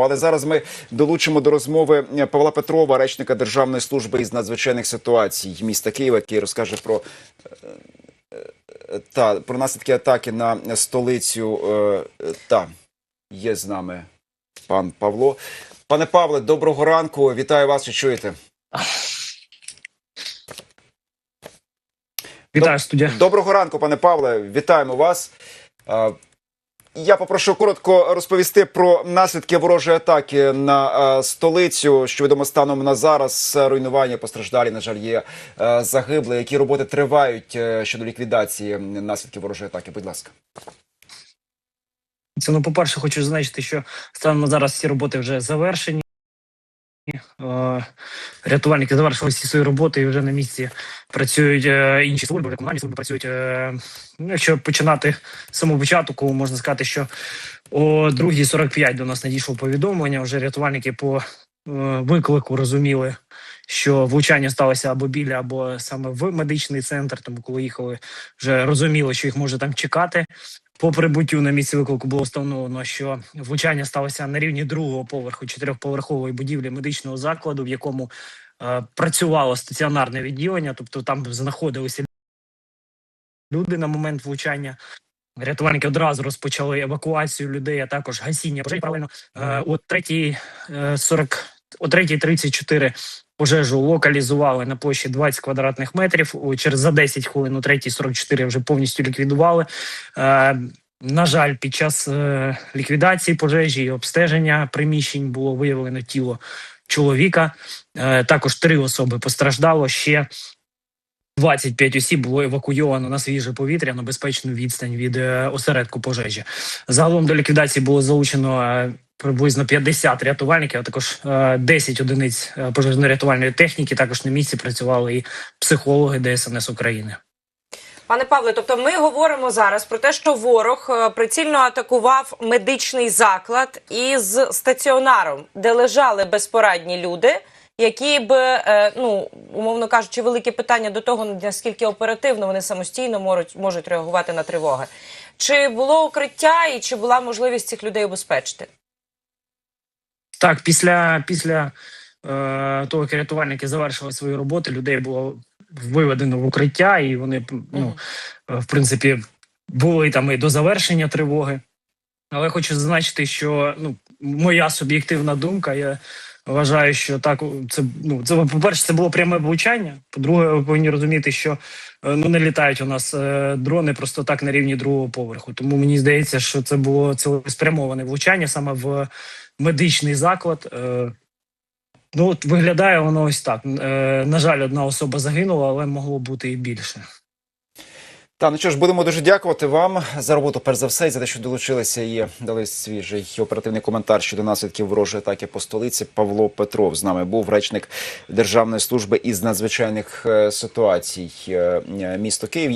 Але зараз ми долучимо до розмови Павла Петрова, речника Державної служби із надзвичайних ситуацій міста Києва, який розкаже про е, е, та про наслідки атаки на столицю. Е, Та є з нами пан Павло. Пане Павле, доброго ранку. Вітаю вас. Чи чуєте? Вітаю, студія. Доброго ранку, пане Павле. Вітаємо вас. Я попрошу коротко розповісти про наслідки ворожої атаки на е, столицю. Що відомо станом на зараз Е, руйнування постраждалі. На жаль, є е, загибли. Які роботи тривають е, щодо ліквідації наслідків ворожої атаки? Будь ласка. Це ну, по-перше, хочу зазначити, що станом на зараз всі роботи вже завершені. Е, Рятувальники завершили всі свої роботи і вже на місці працюють е, інші служби, комунальні служби працюють. Е, ну, якщо починати з самого початку, можна сказати, що о 2.45 до нас надійшло повідомлення. Вже рятувальники по виклику розуміли, що влучання сталося або біля, або саме в медичний центр. Тому коли їхали, вже розуміли, що їх може там чекати. По прибуттю на місце виклику було встановлено, що влучання сталося на рівні другого поверху чотирьохповерхової будівлі медичного закладу, в якому е, працювало стаціонарне відділення, тобто там знаходилися люди на момент влучання. Рятувальники одразу розпочали евакуацію людей, а також гасіння пожежі паралельно. Е, о 3.40, о 3.34 пожежу локалізували на площі 20 квадратних метрів. Через за 10 хвилин о 3.44 вже повністю ліквідували. Е, на жаль, під час е, ліквідації пожежі і обстеження приміщень було виявлено тіло чоловіка. Е, також три особи постраждало. Ще 25 осіб було евакуйовано на свіже повітря на безпечну відстань від осередку пожежі. Загалом до ліквідації було залучено приблизно 50 рятувальників, а також е, 10 одиниць е, пожежно-рятувальної техніки. Також на місці працювали і психологи ДСНС України. Пане Павле, тобто ми говоримо зараз про те, що ворог е, прицільно атакував медичний заклад із стаціонаром, де лежали безпорадні люди, які б, е, ну умовно кажучи, велике питання до того, наскільки оперативно вони самостійно можуть, можуть реагувати на тривоги. Чи було укриття і чи була можливість цих людей убезпечити? Так, після, після е, того, як рятувальники завершили свої роботи, людей було виведено в укриття, і вони ну, е, в принципі були там і до завершення тривоги. Але хочу зазначити, що ну, моя суб'єктивна думка, я вважаю, що так це ну це по-перше, це було пряме влучання. По-друге, ви повинні розуміти, що е, ну не літають у нас е, дрони просто так на рівні другого поверху. Тому мені здається, що це було цілеспрямоване влучання саме в медичний заклад. Е, Ну, от виглядає воно ось так. Е, на жаль, одна особа загинула, але могло бути і більше. Та ну що ж, будемо дуже дякувати вам за роботу, перш за все, і за те, що долучилися і дали свіжий оперативний коментар щодо наслідків ворожої атаки по столиці. Павло Петров з нами був речник Державної служби із надзвичайних е, ситуацій е, місто Київ.